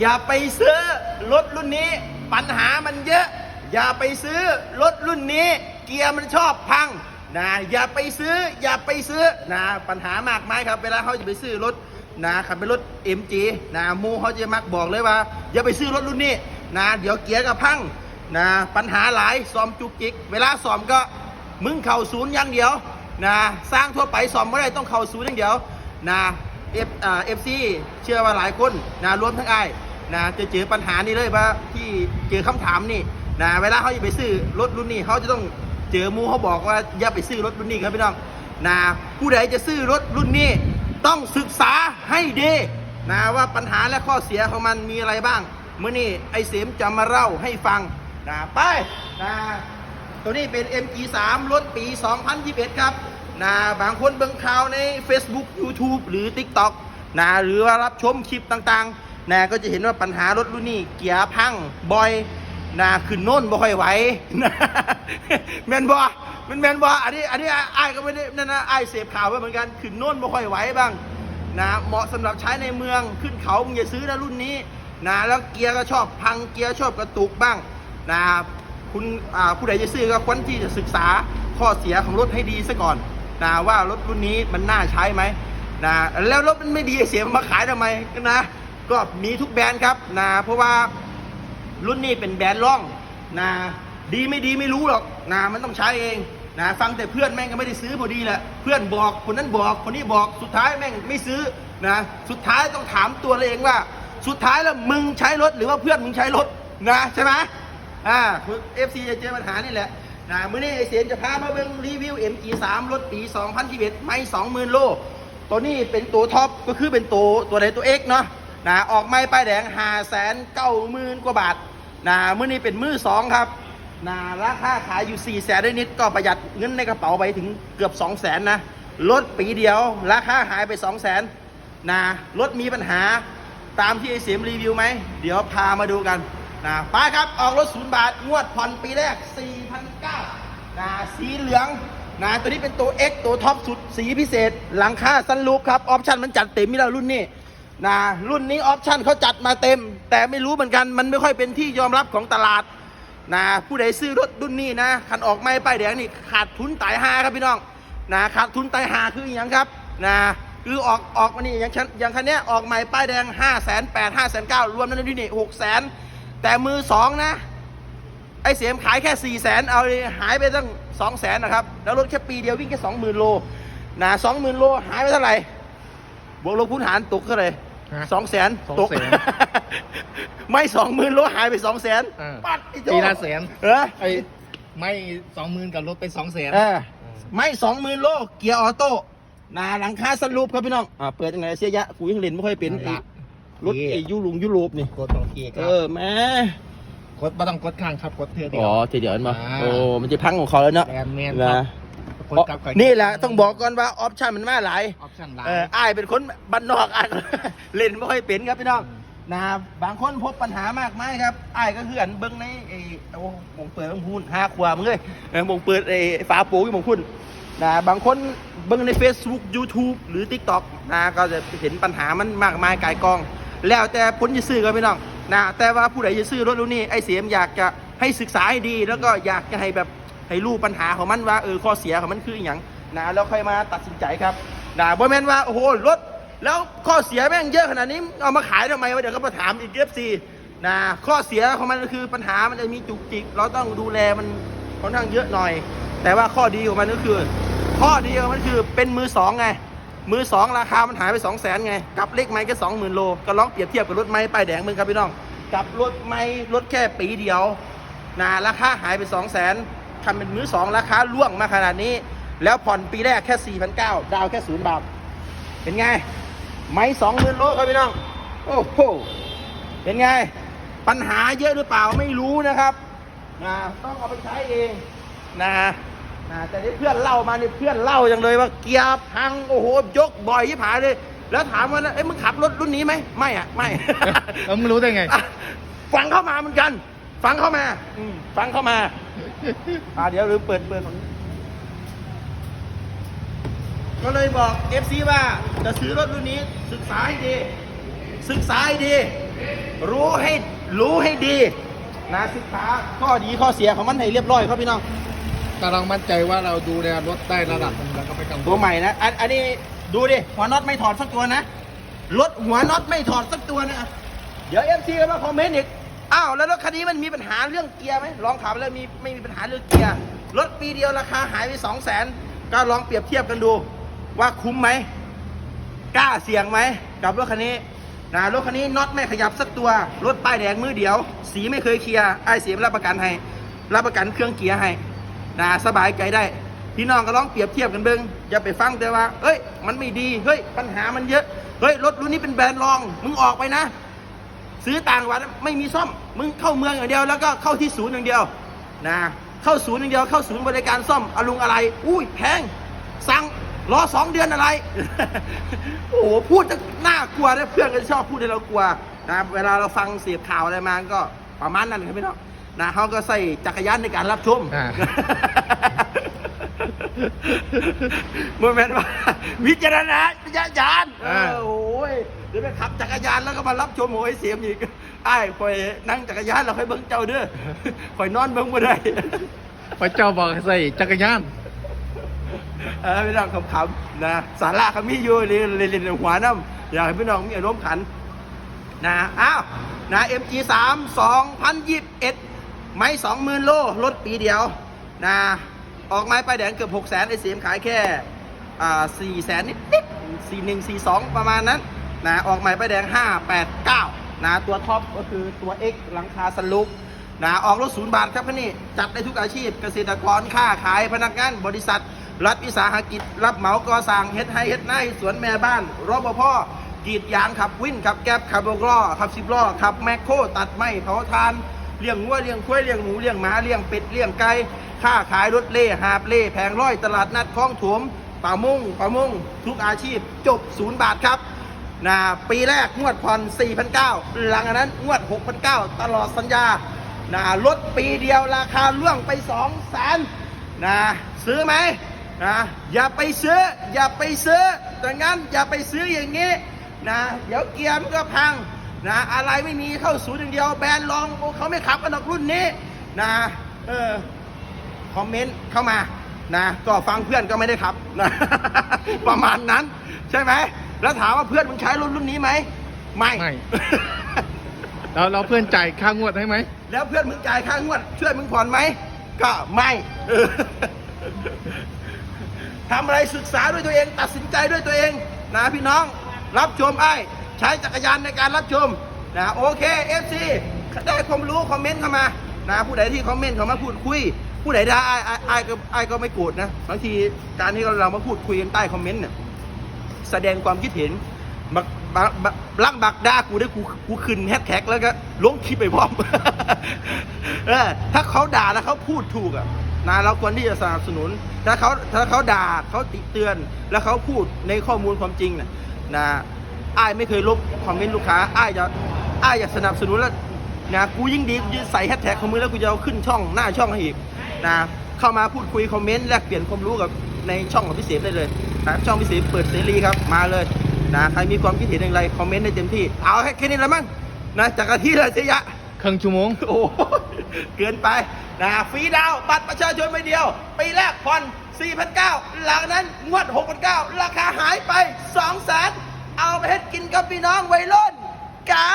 อย่าไปซื้อรถรุ่นนี้ ปัญหามันเยอะ อย่าไปซื้อรถรุ่นนี้ เกียร์มันชอบพังนะอย่าไปซื้ออย่าไปซื้อนะปัญหามากมายครับ เวลาเขาจะไปซื้อรถนะขับเป็นรถ MG นะมูเขาจะมักบอกเลยว่า อย่าไปซื้อรถรุ่นนี้นะเดี๋ยวเกียร์ก็พังนะปัญหาหลายซ้อมจุกจิก เวลาซ้อมก็มึงเข่าศูนย์อย่างเดียวนะสร้างทั่วไปซ้อมไม่ได้ต้องเข่าศูนย์อย่างเดียวนะ เอฟเอฟซีเชื่อว่าหลายคนนะรวมทั้งไอ้นะจะเจอปัญหานี้เลยว่าที่เจอคำถามนี่นะเวลาเขาจะไปซื้อรถรุ่นนี้เขาจะต้องเจอมูเขาบอกว่าอย่าไปซื้อรถรุ่นนี้ครับพี่น้องนะผู้ใดจะซื้อรถรุ่นนี้ต้องศึกษาให้ดีนะว่าปัญหาและข้อเสียของมันมีอะไรบ้าง เมื่อนี้ไอเสมจะมาเล่าให้ฟังนะไปนะตัวนี้เป็น MG3 รถปี 2021 ครับ นะบางคนเบิ่งข่าวใน Facebook YouTube หรือ TikTok นะหรือว่ารับชมคลิปต่างๆนะก็จะเห็นว่าปัญหารถรุ่นนี้เกียร์พังบ่อยนะขึ้นโน่นบ่ค่อยไหวนะแมนบ่มันแมนบ่อันนี้อันนี้ไอ้ก็ไม่ได้นั่นนะไอ้เสพข่าวไว้เหมือนกันขึ้นโน่นบ่ค่อยไหวบ้างนะเหมาะสำหรับใช้ในเมืองขึ้นเขามึงอย่าซื้อนะรุ่นนี้นะแล้วเกียร์ก็ชอบพังเกียร์ชอบกระตุกบ้างนะคุณผู้ใดจะซื้อก็ควรที่จะศึกษาข้อเสียของรถให้ดีซะก่อน นะว่ารถรุ่นนี้มันน่าใช้ไหมนะแล้วรถมันไม่ดีเสียมาขายทำไมนะก็มีทุกแบรนด์ครับนะเพราะว่ารุ่นนี้เป็นแบรนด์ร่องนะดีไม่ดีไม่รู้หรอกนะมันต้องใช้เองนะฟังแต่เพื่อนแม่งก็ไม่ได้ซื้อพอดีแหละเพื่อนบอกคนนั้นบอกคนนี้บอกสุดท้ายแม่งไม่ซื้อนะสุดท้ายต้องถามตัวเราเองว่า สุดท้ายแล้วมึงใช้รถหรือว่าเพื่อนมึงใช้รถนะใช่ไหมอ่าเอฟซีจะเจอปัญหานี่แหละ นะมื่อนี้ไอเสียนจะพามาเบิ่งรีวิว MG3 รถปี 2021 ไม่20,000 โล ตัวนี้เป็นตัวท็อปก็คือเป็นตัวตัวไหนตัว X เนาะนะออกไม่ป้ายแดง 5 9 0 0 0 0 กว่าบาทนะมื่อนี้เป็นมือสองครับนะราคาขายอยู่4 0 0แสนได้นิดก็ประหยัดเงินในกระเป๋าไปถึงเกือบ2 0 0แสนนะรถปีเดียว ราคาหายไป2 0 0แสนนะรถมีปัญหาตามที่ไอเสียมรีวิวไหม เดี๋ยวพามาดูกัน นะไปครับออกรถศูนย์บาทงวดผ่อนปีแรก 4,900นะสีเหลืองนะตัวนี้เป็นตัว X ตัวท็อปสุดสีพิเศษ หลังคาซันรูปครับออปชันมันจัดเต็มม่แล้วรุ่นนี้นะรุ่นนี้ออปชันเขาจัดมาเต็ม แต่ไม่รู้เหมือนกันมันไม่ค่อยเป็นที่ยอมรับของตลาดนะผู้ใดซื้อรถรุ่นนี้นะคันออกไม่ป้ายแดงนี่ขาดทุนตายหาครับพี่น้องนะขาดทุนตายหาคืออย่างครับนะคือออกออกมานี่อย่างฉันอย่างคันนี้ออกใหม่ป้ายแดง 5 8 0 0 0 5 9 0 0 0รวมนั้นที่นี่6 0 0 0 0 แต่มือสองนะ ไอเสียมขายแค่4ี่แสนเอาเลยหายไปตั้ง2องแสนนะครับ แล้วรถแค่ปีเดียววิ่งแค่สองหมื่นโลนะสองหมื่นโลหายไปเท่าไหร่บวกลบคูณหารตกเท่าไหร่ฮะสองแสนสองตกแสนไม่สองหมื่นโลหายไปสองแสนอ่าปัดไอ้โจปีละแสนเออไอ้ไม่สองหมื่นกับรถไปสองแสนเออไม่สองหมื่นโลเกียร์ออโต้นาหลังคาสลูปครับพี่น้องอ่าเปิดยังไงเสียยะกูยังเล่นไม่ค่อยเป็นไอ้ รถไอ้ยุลุงยุโรปนี่กดตรงเกียร์คเอรับอแม่กดไม่ต้องกดข้างครับกดเท่าเดีอ๋ยอวทีเดียวเห็นมาอ่า โอ้มันจะพังของเขาแล้วเนาะแมนแมนครับนะกดกลับก่อนี่แหละต้องบอกก่อนว่าออปชันมันมาหลายออปชั่นไลเออน์อ้ายเป็นคนบ้านนอกอ้ายก็ เล่นไม่ค่อยเป็นครับพี่น้อง นะครับบางคนพบปัญหามากมายครับอ้ายก็คืออันเบิ้งในไอ้โอ้มงเปิดมงพูนห้าขวบมึงเลยเออมงเปิดไอ้ฝาปูที่มงพูนนะบางคนเบิ้งใน Facebook YouTube หรือ TikTok นะก็จะเห็นปัญหามันมากมายกายกอง แล้วแต่ผลจะซื้อกันพี่น้องนะแต่ว่าผู้ใดจะซื้อรถรุ่นนี้ไอ้เสียมอยากจะให้ศึกษาให้ดี แล้วก็อยากจะให้แบบให้รู้ปัญหาของมันว่าเออข้อเสียของมันคืออย่างนะแล้วค่อยมาตัดสินใจครับนะบ่แม่นว่าโอ้โหรถแล้วข้อเสียแม่งเยอะขนาดนี้เอามาขายทำไมวะเดี๋ยวก็มาถามอีกเอฟซีนะข้อเสียของมันก็คือปัญหามันจะมีจุกจิก เราต้องดูแลมันค่อนข้างเยอะหน่อย แต่ว่าข้อดีของมันก็คือ ข้อดีของมันคือเป็นมือสองไง มือสองราคามันหายไป2 0 0แสนไง กับเลขไม้แค่สองหมื่นโล ก็ลองเปรียบเทียบกับรถไม้ป้ายแดงมึงครับพี่น้อง กับรถไม้รถแค่ปีเดียวนะราคาหายไป2 0 0แสนทำเป็นมือสองราคาล่วงมาขนาดนี้ แล้วผ่อนปีแรกแค่4 9 0 0ดาวแค่ศูนย์บาท เป็นไง ไม้สองหมื่นโลครับพี่น้อง โอ้โห เป็นไง ปัญหาเยอะหรือเปล่าไม่รู้นะครับนะต้องเอาไปใช้เองนะ นะแต่ที่เพื่อนเล่ามาเนี่ยเพื่อนเล่าจังเลยว่าเกียร์พังโอ้โหยกบ่อยที่ผายเลย แล้วถามว่าเอ้ยมึงขับรถรุ่นนี้ไหมไม่อะไม่ แล้วมึงรู้ได้ไงอะฟังเข้ามาเหมือนกัน ฟังเข้ามาอืมฟังเข้ามาอ่าเดี๋ยวหรือเปิดเปิดของก็เลยบอก FC ว่าจะซื้อรถรุ่นนี้ศึกษาให้ดี ศึกษาให้ดี รู้ให้รู้ให้ดี นะศึกษาข้อดีข้อเสียของมันให้เรียบร้อยครับพี่น้อง ถ้าเรามั่นใจว่าเราดูแลรถได้ระดับหนึงแล้วก็ไปกังวตัวใหม่นะอันอันนี้ดูดิหัวน็อตไม่ถอดสักตัวนะรถหัวน็อตไม่ถอดสักตัวนะเดี๋ยวเอ็มซีก็มาคอมเมนต์อีกอ้าวแล้วรถคันนี้มันมีปัญหาเรื่องเกียร์ไหมลองถามแล้วมีไม่มีปัญหาเรื่องเกียร์รถปีเดียวราคาหายไปสองแสนก็ลองเปรียบเทียบกันดู ว่าคุ้มไหมกล้าเสี่ยงไหมกับรถคันนี้นะรถคันนี้น็อตไม่ขยับสักตัว รถป้ายแดงมือเดียว สีไม่เคยเคลียร์ไอ้เสียรับประกันให้ รับประกันเครื่องเกียร์ให้ นะสบายใจได้ พี่น้องก็ลองเปรียบเทียบกันเบิ้งอย่าไปฟังแต่ว่าเอ้ย มันไม่ดีเฮ้ยปัญหามันเยอะเฮ้ยรถรุ่นนี้เป็นแบรนด์รอง มึงออกไปนะ ซื้อต่างจังหวัดไม่มีซ่อม มึงเข้าเมืองอย่างเดียวแล้วก็เข้าที่ศูนย์อย่างเดียวนะเข้าศูนย์อย่างเดียวเข้าศูนย์บริการซ่อมอลุงอะไร อุ้ยแพงสั่งรอสองเดือนอะไร โอ้โหพูดจะน่ากลัวนะเพื่อนก็ชอบพูดให้เรากลัวนะเวลาเราฟังเสียบข่าวอะไรมาก็ประมาณนั้นครับพี่น้อง นะเขาก็ใส่จักรยานในการรับชมอ่า เมื่อแม่นว่า วิจารณญาณเออ่าอโอ้ยเดี๋ยวไปขับจักรยานแล้วก็มารับชมโอ้ยเสียมอีกไอ้ายคอยนั่งจักรยานเราค่อยเบิ้งเจ้าเด้อคอยนอนเบิ้งบ่ได้ พระเจ้าบอกให้ใส่จักรยาน เออพี่น้องขำๆนะสาระเขามีอยู่เรียนเรียนเรียนหัวน้ำอยากให้พี่น้องมีอารมณ์ขันนะอ้าวนะ MG3 2021 ไม้20,000โลลดปีเดียวนะออกไม้ไปายแดงเกือบ6 0 0 0 0ไอเสียมขายแค่อ่า4แสนนิดนิด4 1 4 2ประมาณนั้นนะออกไม้ไปายแดง589นะตัวท็อปก็คือตัว X หลังคาสลุกนะออกรถศูนย์บาทครับพี่นี่จัดได้ทุกอาชีพเกษตรกรค้าขายพนักงานบริษัท รัฐวิสาหกิจ รับเหมาก่อสร้างเฮ็ดให้เฮ็ดไร่สวนแม่บ้านรปภกรีดยางขับวินขับแก๊บขับโบกล้อขับสิบล้อขับแมคโครตัดไม้เผาทาน เลี้ยงวัวเลี้ยงควายเลี้ยงหมูเลี้ยงหมาเลี้ยงเป็ดเลี้ยงไก่ค้าขายรถเล่หาบเล่แผงร้อยตลาดนัดคลองถวมป่ามุ่งป่ามุ่งทุกอาชีพจบศูนย์บาทครับนะปีแรกงวดผ่อน4,900หลังจากนั้นงวด6,900ตลอดสัญญานะลดปีเดียวราคาล่วงไป2 0 0แสนนะซื้อไหมนะอย่าไปซื้อ อย่าไปซื้อแต่งั้นอย่าไปซื้ออย่างนี้นะเดี๋ยวเกียร์มันก็พัง นะอะไรไม่มีเข้าศูนย์อย่างเดียวแบรนด์รองเขาไม่ขับกันหรอกรุ่นนี้นะเออคอมเมนต์เข้ามานะก็ฟังเพื่อนก็ไม่ได้ขับนะประมาณนั้นใช่ไหมแล้วถามว่าเพื่อนมึงใช้รถรุ่นนี้ไหมไม่ไม่ เราเราเพื่อนจ่ายค่างวดให้ไหมแล้วเพื่อนมึงจ่ายค่างวดช่วยมึงผ่อนไหมก็ไม่เออทำอะไรศึกษาด้วยตัวเอง ตัดสินใจด้วยตัวเอง นะพี่น้องรับชมไอ้ ใช้จักรยานในการรับชมนะโอเค FC ได้ความรู้คอมเมนต์เข้ามานะผู้ใดที่คอมเมนต์เข้ามาพูดคุย ผู้ใดด่าไอ้ไอ้ไอ้ก็ไอ้ก็ไม่โกรธนะบางทีการที่เรามาพูดคุยกันใต้คอมเมนต์เนี่ยแสดงความคิดเห็นบักบักบักลักบักด่ากูได้กูกูขึ้นแฮชแท็กแล้วก็ลงคลิปไปพร้อมเออถ้าเขาด่าแล้วเขาพูดถูกอะนะเราควรที่จะสนับสนุน ถ้าเขาถ้าเขาด่าเขาติเตือน แล้วเขาพูดในข้อมูลความจริงน่ะนะ อ้ายไม่เคยลบคอมเมนต์ลูกค้าอ้ายจะอ้ายอยากสนับสนุนแล้วนะกูยิ่งดีกูจะใส่แฮชแท็กของมึงแล้วกูจะเอาขึ้นช่องหน้าช่องให้อีกนะเข้ามาพูดคุยคอมเมนต์แลกเปลี่ยนความรู้กับในช่องของพิเศษได้เลยนะช่องพิเศษเปิดเสรีครับมาเลยนะใครมีความคิดเห็นอย่างไรคอมเมนต์ได้เต็มที่เอาแค่นี้ละมั้งนะจากอาทิตย์เลยเสียยะครึ่งชั่วโมงโอ้โหเกินไปนะฟรีดาวน์บัตรประชาชนใบเดียวปีแรกผ่อน4,900หลังนั้นงวด6,900ราคาหายไป200,000 เอาไปให้กินกับพี่น้องวัยรุ่นเก่า